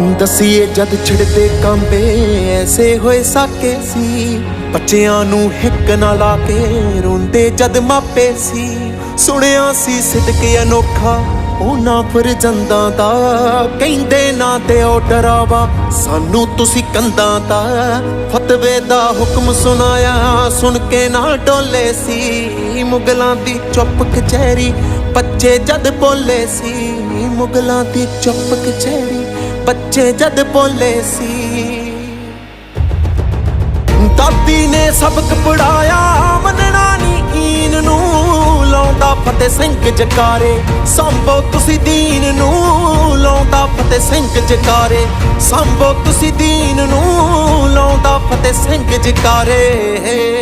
ਦਸੀਏ ਜਦ ਛਿੜਦੇ ਕੰਬੇ, ਐਸੇ ਹੋਏ ਸਾਕੇ ਸੀ। ਬੱਚਿਆਂ ਨੂੰ ਹਿੱਕ ਨਾ ਲਾ ਕੇ ਰੋਂਦੇ ਜਦ ਮਾਪੇ ਸੀ। ਸੁਣਿਆ ਸੀ ਸਿਦਕ ਅਨੋਖਾ, ਉਹਨਾਂ ਫਰਜ਼ੰਦਾਂ ਦਾ। ਕਹਿੰਦੇ ਨਾ ਤੇ ਉਹ ਡਰਾਵਾ, ਸਾਨੂੰ ਤੁਸੀਂ ਕੰਦਾਂ ਦਾ। ਫਤਵੇ ਦਾ ਹੁਕਮ ਸੁਣਾਇਆ, ਸੁਣ ਕੇ ਨਾ ਡੋਲੇ ਸੀ। ਮੁਗਲਾਂ ਦੀ ਚੁੱਪ ਕਚਹਿਰੀ, ਬੱਚੇ ਜਦ ਬੋਲੇ ਸੀ। ਮੁਗਲਾਂ ਦੀ ਚੁੱਪ ਕਚਹਿਰੀ। ਬੱਚੇ ਜਦ ਬੋਲੇ ਸੀ। ਦਾਦੀ ਨੇ ਸਬਕ ਪੜਾਇਆ, ਮੰਨਣਾ ਨੀ ਈਨ ਨੂੰ। ਲਾਉਂਦਾ ਫਤਿਹ ਸਿੰਘ ਜਕਾਰੇ, ਸੰਭੋ ਤੁਸੀਂ ਦੀਨ ਨੂੰ। ਲਾਉਂਦਾ ਫਤਿਹ ਸਿੰਘ ਜਕਾਰੇ, ਸੰਭੋ ਤੁਸੀਂ ਦੀਨ ਨੂੰ। ਲਾਉਂਦਾ ਫਤਿਹ ਸਿੰਘ ਜਕਾਰੇ।